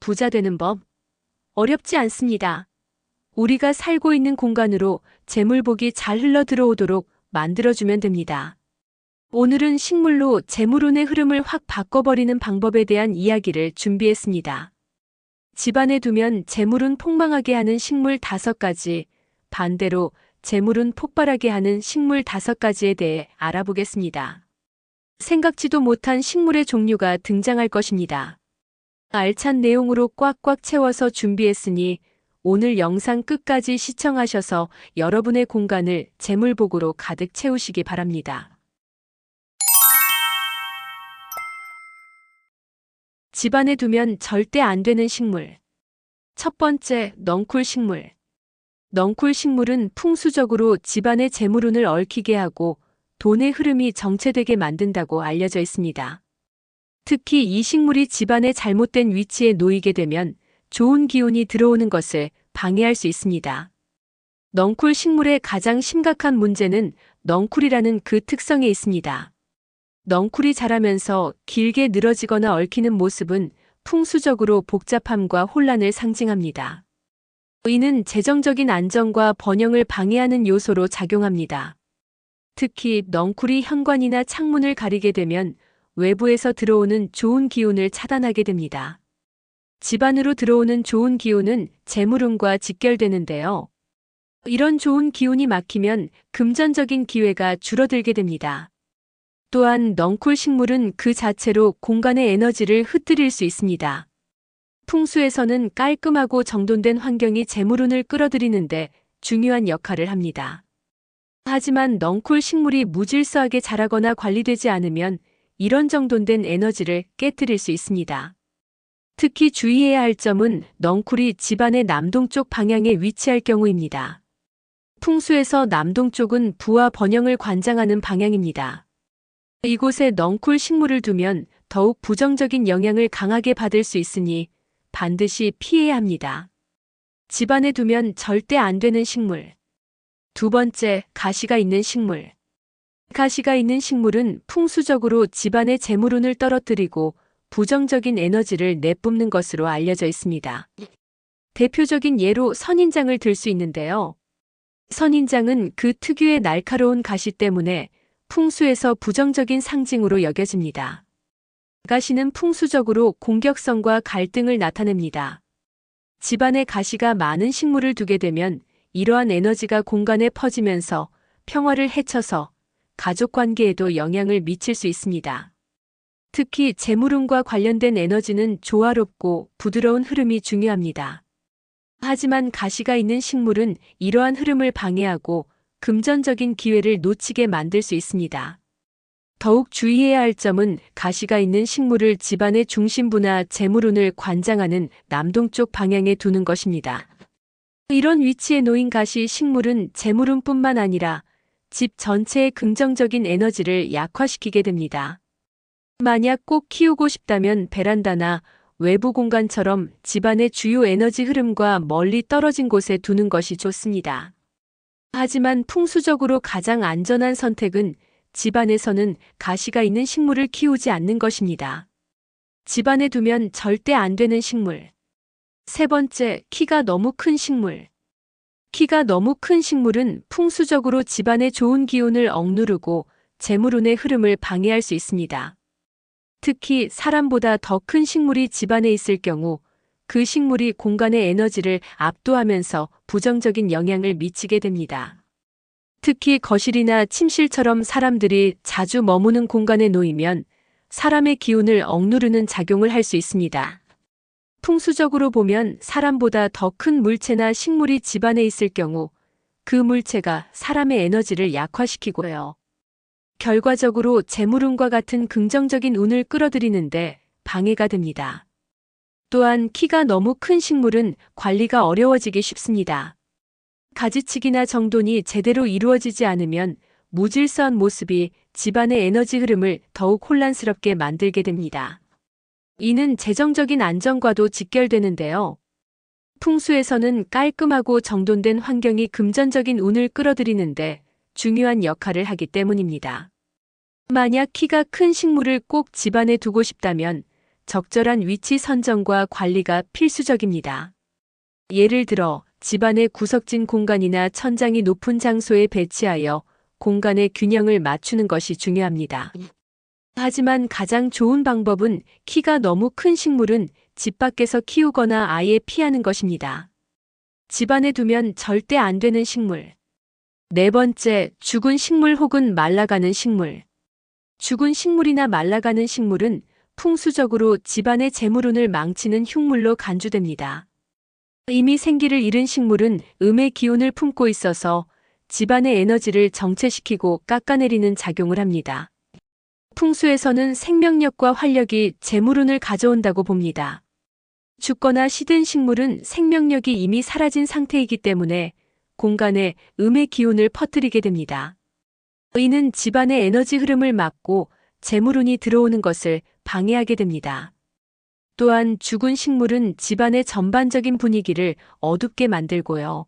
부자 되는 법. 어렵지 않습니다. 우리가 살고 있는 공간으로 재물복이 잘 흘러 들어오도록 만들어주면 됩니다. 오늘은 식물로 재물운의 흐름을 확 바꿔버리는 방법에 대한 이야기를 준비했습니다. 집안에 두면 재물운 폭망하게 하는 식물 다섯 가지, 반대로 재물운 폭발하게 하는 식물 다섯 가지에 대해 알아보겠습니다. 생각지도 못한 식물의 종류가 등장할 것입니다. 알찬 내용으로 꽉꽉 채워서 준비했으니 오늘 영상 끝까지 시청하셔서 여러분의 공간을 재물복으로 가득 채우시기 바랍니다. 집안에 두면 절대 안 되는 식물. 첫 번째, 넝쿨 식물. 넝쿨 식물은 풍수적으로 집안의 재물운을 얽히게 하고 돈의 흐름이 정체되게 만든다고 알려져 있습니다. 특히 이 식물이 집안의 잘못된 위치에 놓이게 되면 좋은 기운이 들어오는 것을 방해할 수 있습니다. 넝쿨 식물의 가장 심각한 문제는 넝쿨이라는 그 특성에 있습니다. 넝쿨이 자라면서 길게 늘어지거나 얽히는 모습은 풍수적으로 복잡함과 혼란을 상징합니다. 이는 재정적인 안정과 번영을 방해하는 요소로 작용합니다. 특히 넝쿨이 현관이나 창문을 가리게 되면 외부에서 들어오는 좋은 기운을 차단하게 됩니다. 집 안으로 들어오는 좋은 기운은 재물운과 직결되는데요. 이런 좋은 기운이 막히면 금전적인 기회가 줄어들게 됩니다. 또한 넝쿨 식물은 그 자체로 공간의 에너지를 흩뜨릴 수 있습니다. 풍수에서는 깔끔하고 정돈된 환경이 재물운을 끌어들이는데 중요한 역할을 합니다. 하지만 넝쿨 식물이 무질서하게 자라거나 관리되지 않으면 이런 정돈된 에너지를 깨뜨릴 수 있습니다. 특히 주의해야 할 점은 넝쿨이 집안의 남동쪽 방향에 위치할 경우입니다. 풍수에서 남동쪽은 부와 번영을 관장하는 방향입니다. 이곳에 넝쿨 식물을 두면 더욱 부정적인 영향을 강하게 받을 수 있으니 반드시 피해야 합니다. 집안에 두면 절대 안 되는 식물. 두 번째, 가시가 있는 식물. 가시가 있는 식물은 풍수적으로 집안의 재물운을 떨어뜨리고 부정적인 에너지를 내뿜는 것으로 알려져 있습니다. 대표적인 예로 선인장을 들 수 있는데요. 선인장은 그 특유의 날카로운 가시 때문에 풍수에서 부정적인 상징으로 여겨집니다. 가시는 풍수적으로 공격성과 갈등을 나타냅니다. 집안에 가시가 많은 식물을 두게 되면 이러한 에너지가 공간에 퍼지면서 평화를 해쳐서 가족 관계에도 영향을 미칠 수 있습니다. 특히 재물운과 관련된 에너지는 조화롭고 부드러운 흐름이 중요합니다. 하지만 가시가 있는 식물은 이러한 흐름을 방해하고 금전적인 기회를 놓치게 만들 수 있습니다. 더욱 주의해야 할 점은 가시가 있는 식물을 집안의 중심부나 재물운을 관장하는 남동쪽 방향에 두는 것입니다. 이런 위치에 놓인 가시 식물은 재물운뿐만 아니라 집 전체의 긍정적인 에너지를 약화시키게 됩니다. 만약 꼭 키우고 싶다면 베란다나 외부 공간처럼 집안의 주요 에너지 흐름과 멀리 떨어진 곳에 두는 것이 좋습니다. 하지만 풍수적으로 가장 안전한 선택은 집안에서는 가시가 있는 식물을 키우지 않는 것입니다. 집안에 두면 절대 안 되는 식물. 세 번째, 키가 너무 큰 식물. 키가 너무 큰 식물은 풍수적으로 집안의 좋은 기운을 억누르고 재물운의 흐름을 방해할 수 있습니다. 특히 사람보다 더 큰 식물이 집안에 있을 경우 그 식물이 공간의 에너지를 압도하면서 부정적인 영향을 미치게 됩니다. 특히 거실이나 침실처럼 사람들이 자주 머무는 공간에 놓이면 사람의 기운을 억누르는 작용을 할 수 있습니다. 풍수적으로 보면 사람보다 더 큰 물체나 식물이 집안에 있을 경우 그 물체가 사람의 에너지를 약화시키고요. 결과적으로 재물운과 같은 긍정적인 운을 끌어들이는데 방해가 됩니다. 또한 키가 너무 큰 식물은 관리가 어려워지기 쉽습니다. 가지치기나 정돈이 제대로 이루어지지 않으면 무질서한 모습이 집안의 에너지 흐름을 더욱 혼란스럽게 만들게 됩니다. 이는 재정적인 안정과도 직결되는데요. 풍수에서는 깔끔하고 정돈된 환경이 금전적인 운을 끌어들이는데 중요한 역할을 하기 때문입니다. 만약 키가 큰 식물을 꼭 집안에 두고 싶다면 적절한 위치 선정과 관리가 필수적입니다. 예를 들어 집안의 구석진 공간이나 천장이 높은 장소에 배치하여 공간의 균형을 맞추는 것이 중요합니다. 하지만 가장 좋은 방법은 키가 너무 큰 식물은 집 밖에서 키우거나 아예 피하는 것입니다. 집 안에 두면 절대 안 되는 식물. 네 번째, 죽은 식물 혹은 말라가는 식물. 죽은 식물이나 말라가는 식물은 풍수적으로 집안의 재물운을 망치는 흉물로 간주됩니다. 이미 생기를 잃은 식물은 음의 기운을 품고 있어서 집안의 에너지를 정체시키고 깎아내리는 작용을 합니다. 풍수에서는 생명력과 활력이 재물운을 가져온다고 봅니다. 죽거나 시든 식물은 생명력이 이미 사라진 상태이기 때문에 공간에 음의 기운을 퍼뜨리게 됩니다. 이는 집안의 에너지 흐름을 막고 재물운이 들어오는 것을 방해하게 됩니다. 또한 죽은 식물은 집안의 전반적인 분위기를 어둡게 만들고요.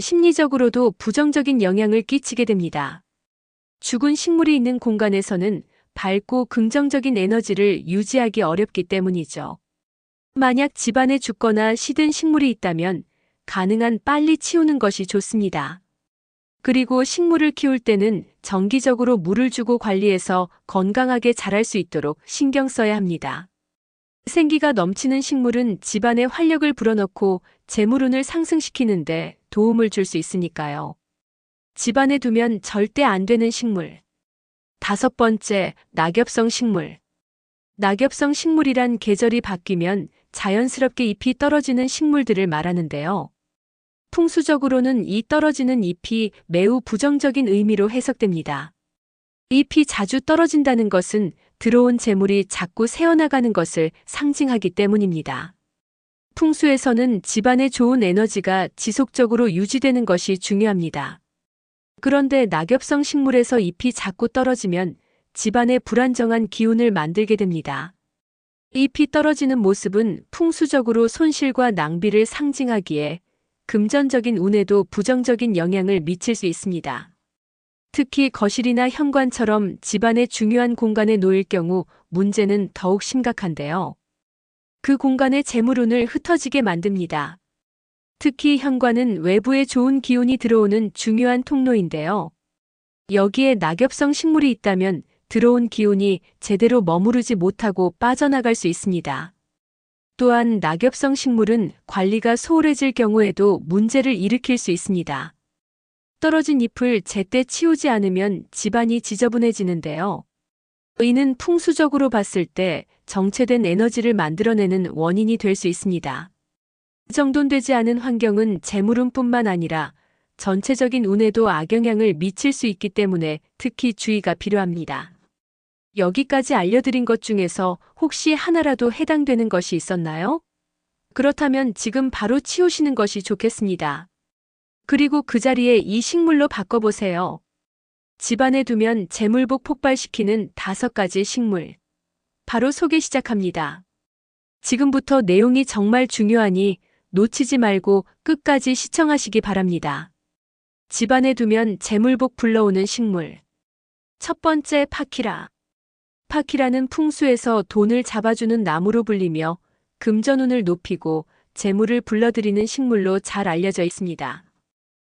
심리적으로도 부정적인 영향을 끼치게 됩니다. 죽은 식물이 있는 공간에서는 밝고 긍정적인 에너지를 유지하기 어렵기 때문이죠. 만약 집안에 죽거나 시든 식물이 있다면 가능한 빨리 치우는 것이 좋습니다. 그리고 식물을 키울 때는 정기적으로 물을 주고 관리해서 건강하게 자랄 수 있도록 신경 써야 합니다. 생기가 넘치는 식물은 집안에 활력을 불어넣고 재물운을 상승시키는데 도움을 줄 수 있으니까요. 집안에 두면 절대 안 되는 식물. 다섯 번째, 낙엽성 식물. 낙엽성 식물이란 계절이 바뀌면 자연스럽게 잎이 떨어지는 식물들을 말하는데요. 풍수적으로는 이 떨어지는 잎이 매우 부정적인 의미로 해석됩니다. 잎이 자주 떨어진다는 것은 들어온 재물이 자꾸 새어나가는 것을 상징하기 때문입니다. 풍수에서는 집안의 좋은 에너지가 지속적으로 유지되는 것이 중요합니다. 그런데 낙엽성 식물에서 잎이 자꾸 떨어지면 집안에 불안정한 기운을 만들게 됩니다. 잎이 떨어지는 모습은 풍수적으로 손실과 낭비를 상징하기에 금전적인 운에도 부정적인 영향을 미칠 수 있습니다. 특히 거실이나 현관처럼 집안의 중요한 공간에 놓일 경우 문제는 더욱 심각한데요. 그 공간의 재물운을 흩어지게 만듭니다. 특히 현관은 외부에 좋은 기운이 들어오는 중요한 통로인데요. 여기에 낙엽성 식물이 있다면 들어온 기운이 제대로 머무르지 못하고 빠져나갈 수 있습니다. 또한 낙엽성 식물은 관리가 소홀해질 경우에도 문제를 일으킬 수 있습니다. 떨어진 잎을 제때 치우지 않으면 집안이 지저분해지는데요. 이는 풍수적으로 봤을 때 정체된 에너지를 만들어내는 원인이 될 수 있습니다. 정돈되지 않은 환경은 재물운뿐만 아니라 전체적인 운에도 악영향을 미칠 수 있기 때문에 특히 주의가 필요합니다. 여기까지 알려드린 것 중에서 혹시 하나라도 해당되는 것이 있었나요? 그렇다면 지금 바로 치우시는 것이 좋겠습니다. 그리고 그 자리에 이 식물로 바꿔보세요. 집안에 두면 재물복 폭발시키는 다섯 가지 식물. 바로 소개 시작합니다. 지금부터 내용이 정말 중요하니 놓치지 말고 끝까지 시청하시기 바랍니다. 집안에 두면 재물복 불러오는 식물. 첫 번째 파키라. 파키라는 풍수에서 돈을 잡아주는 나무로 불리며 금전운을 높이고 재물을 불러들이는 식물로 잘 알려져 있습니다.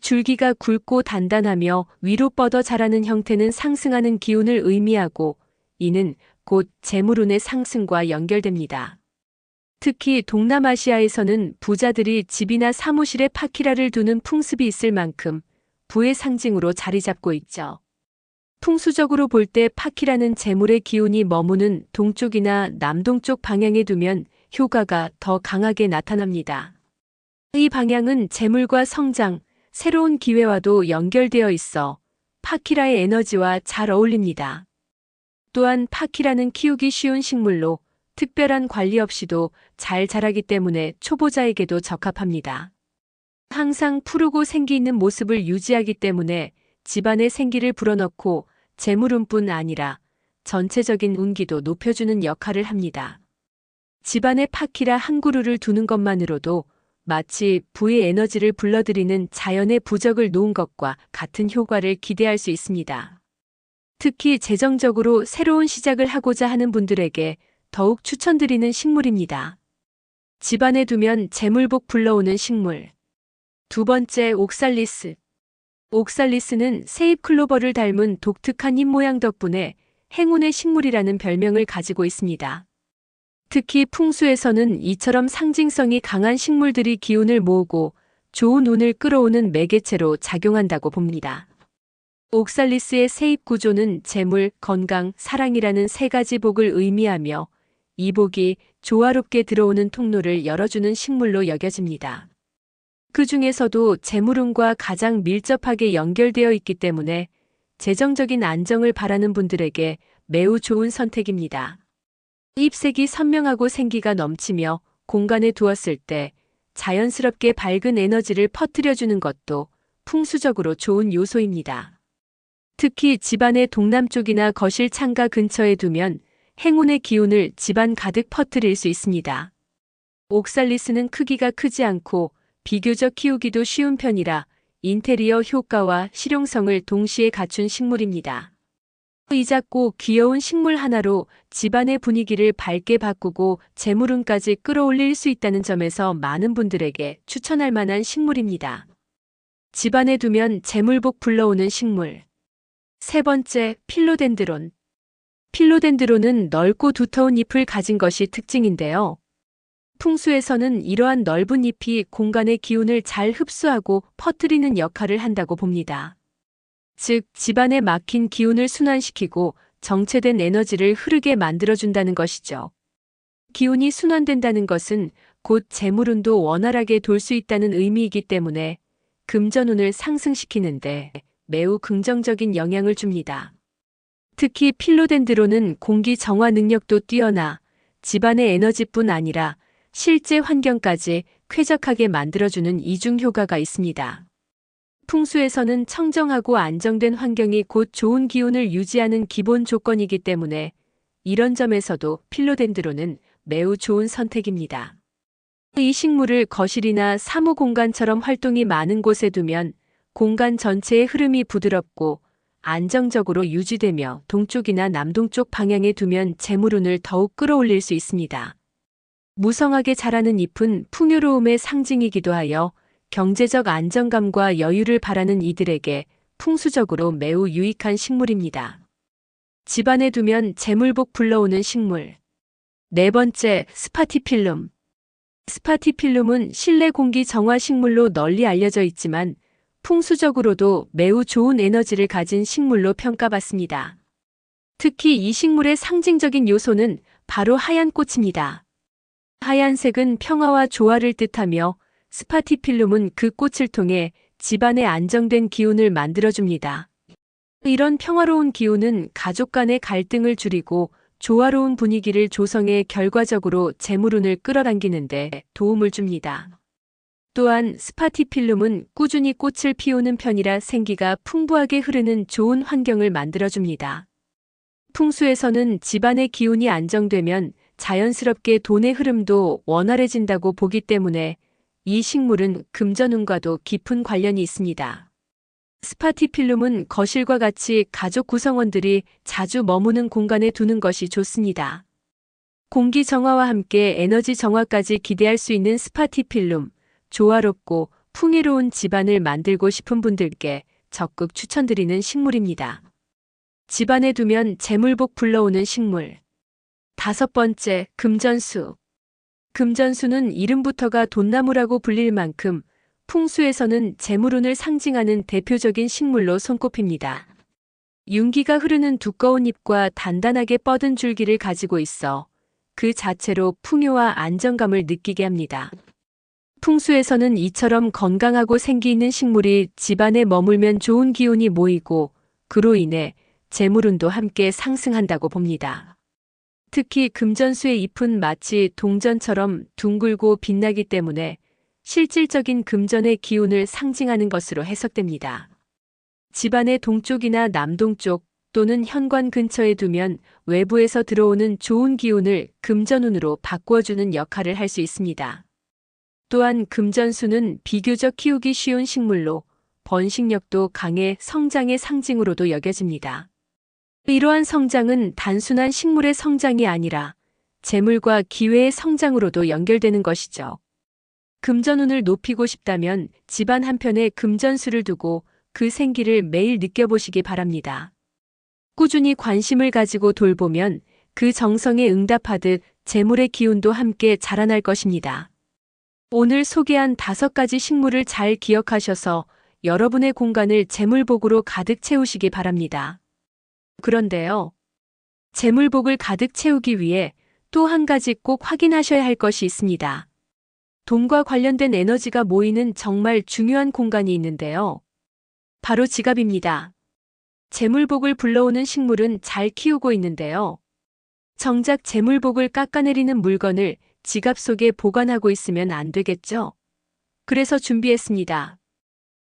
줄기가 굵고 단단하며 위로 뻗어 자라는 형태는 상승하는 기운을 의미하고 이는 곧 재물운의 상승과 연결됩니다. 특히 동남아시아에서는 부자들이 집이나 사무실에 파키라를 두는 풍습이 있을 만큼 부의 상징으로 자리 잡고 있죠. 풍수적으로 볼 때 파키라는 재물의 기운이 머무는 동쪽이나 남동쪽 방향에 두면 효과가 더 강하게 나타납니다. 이 방향은 재물과 성장, 새로운 기회와도 연결되어 있어 파키라의 에너지와 잘 어울립니다. 또한 파키라는 키우기 쉬운 식물로 특별한 관리 없이도 잘 자라기 때문에 초보자에게도 적합합니다. 항상 푸르고 생기 있는 모습을 유지하기 때문에 집안의 생기를 불어넣고 재물운뿐 아니라 전체적인 운기도 높여주는 역할을 합니다. 집안에 파키라 한 그루를 두는 것만으로도 마치 부의 에너지를 불러들이는 자연의 부적을 놓은 것과 같은 효과를 기대할 수 있습니다. 특히 재정적으로 새로운 시작을 하고자 하는 분들에게 더욱 추천드리는 식물입니다. 집안에 두면 재물복 불러오는 식물. 두 번째, 옥살리스. 옥살리스는 세잎 클로버를 닮은 독특한 잎 모양 덕분에 행운의 식물이라는 별명을 가지고 있습니다. 특히 풍수에서는 이처럼 상징성이 강한 식물들이 기운을 모으고 좋은 운을 끌어오는 매개체로 작용한다고 봅니다. 옥살리스의 세잎 구조는 재물, 건강, 사랑이라는 세 가지 복을 의미하며 이 복이 조화롭게 들어오는 통로를 열어주는 식물로 여겨집니다. 그 중에서도 재물운과 가장 밀접하게 연결되어 있기 때문에 재정적인 안정을 바라는 분들에게 매우 좋은 선택입니다. 잎색이 선명하고 생기가 넘치며 공간에 두었을 때 자연스럽게 밝은 에너지를 퍼뜨려주는 것도 풍수적으로 좋은 요소입니다. 특히 집안의 동남쪽이나 거실 창가 근처에 두면 행운의 기운을 집안 가득 퍼뜨릴 수 있습니다. 옥살리스는 크기가 크지 않고 비교적 키우기도 쉬운 편이라 인테리어 효과와 실용성을 동시에 갖춘 식물입니다. 이 작고 귀여운 식물 하나로 집안의 분위기를 밝게 바꾸고 재물운까지 끌어올릴 수 있다는 점에서 많은 분들에게 추천할 만한 식물입니다. 집안에 두면 재물복 불러오는 식물. 세 번째, 필로덴드론. 필로덴드론은 넓고 두터운 잎을 가진 것이 특징인데요. 풍수에서는 이러한 넓은 잎이 공간의 기운을 잘 흡수하고 퍼뜨리는 역할을 한다고 봅니다. 즉, 집안에 막힌 기운을 순환시키고 정체된 에너지를 흐르게 만들어준다는 것이죠. 기운이 순환된다는 것은 곧 재물운도 원활하게 돌 수 있다는 의미이기 때문에 금전운을 상승시키는데 매우 긍정적인 영향을 줍니다. 특히 필로덴드로는 공기 정화 능력도 뛰어나 집안의 에너지뿐 아니라 실제 환경까지 쾌적하게 만들어주는 이중 효과가 있습니다. 풍수에서는 청정하고 안정된 환경이 곧 좋은 기운을 유지하는 기본 조건이기 때문에 이런 점에서도 필로덴드로는 매우 좋은 선택입니다. 이 식물을 거실이나 사무 공간처럼 활동이 많은 곳에 두면 공간 전체의 흐름이 부드럽고 안정적으로 유지되며 동쪽이나 남동쪽 방향에 두면 재물운을 더욱 끌어올릴 수 있습니다. 무성하게 자라는 잎은 풍요로움의 상징이기도 하여 경제적 안정감과 여유를 바라는 이들에게 풍수적으로 매우 유익한 식물입니다. 집안에 두면 재물복 불러오는 식물. 네 번째, 스파티필름. 스파티필름은 실내 공기 정화 식물로 널리 알려져 있지만 풍수적으로도 매우 좋은 에너지를 가진 식물로 평가받습니다. 특히 이 식물의 상징적인 요소는 바로 하얀 꽃입니다. 하얀색은 평화와 조화를 뜻하며 스파티필름은 그 꽃을 통해 집안에 안정된 기운을 만들어줍니다. 이런 평화로운 기운은 가족 간의 갈등을 줄이고 조화로운 분위기를 조성해 결과적으로 재물운을 끌어당기는데 도움을 줍니다. 또한 스파티필름은 꾸준히 꽃을 피우는 편이라 생기가 풍부하게 흐르는 좋은 환경을 만들어줍니다. 풍수에서는 집안의 기운이 안정되면 자연스럽게 돈의 흐름도 원활해진다고 보기 때문에 이 식물은 금전운과도 깊은 관련이 있습니다. 스파티필름은 거실과 같이 가족 구성원들이 자주 머무는 공간에 두는 것이 좋습니다. 공기 정화와 함께 에너지 정화까지 기대할 수 있는 스파티필름, 조화롭고 풍요로운 집안을 만들고 싶은 분들께 적극 추천드리는 식물입니다. 집안에 두면 재물복 불러오는 식물. 다섯 번째, 금전수. 금전수는 이름부터가 돈나무라고 불릴 만큼 풍수에서는 재물운을 상징하는 대표적인 식물로 손꼽힙니다. 윤기가 흐르는 두꺼운 잎과 단단하게 뻗은 줄기를 가지고 있어 그 자체로 풍요와 안정감을 느끼게 합니다. 풍수에서는 이처럼 건강하고 생기 있는 식물이 집안에 머물면 좋은 기운이 모이고 그로 인해 재물운도 함께 상승한다고 봅니다. 특히 금전수의 잎은 마치 동전처럼 둥글고 빛나기 때문에 실질적인 금전의 기운을 상징하는 것으로 해석됩니다. 집안의 동쪽이나 남동쪽 또는 현관 근처에 두면 외부에서 들어오는 좋은 기운을 금전운으로 바꾸어주는 역할을 할 수 있습니다. 또한 금전수는 비교적 키우기 쉬운 식물로 번식력도 강해 성장의 상징으로도 여겨집니다. 이러한 성장은 단순한 식물의 성장이 아니라 재물과 기회의 성장으로도 연결되는 것이죠. 금전운을 높이고 싶다면 집안 한편에 금전수를 두고 그 생기를 매일 느껴보시기 바랍니다. 꾸준히 관심을 가지고 돌보면 그 정성에 응답하듯 재물의 기운도 함께 자라날 것입니다. 오늘 소개한 다섯 가지 식물을 잘 기억하셔서 여러분의 공간을 재물복으로 가득 채우시기 바랍니다. 그런데요. 재물복을 가득 채우기 위해 또 한 가지 꼭 확인하셔야 할 것이 있습니다. 돈과 관련된 에너지가 모이는 정말 중요한 공간이 있는데요. 바로 지갑입니다. 재물복을 불러오는 식물은 잘 키우고 있는데요. 정작 재물복을 깎아내리는 물건을 지갑 속에 보관하고 있으면 안 되겠죠? 그래서 준비했습니다.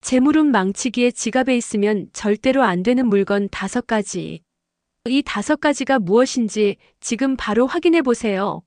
재물운 망치기에 지갑에 있으면 절대로 안 되는 물건 다섯 가지. 이 다섯 가지가 무엇인지 지금 바로 확인해 보세요.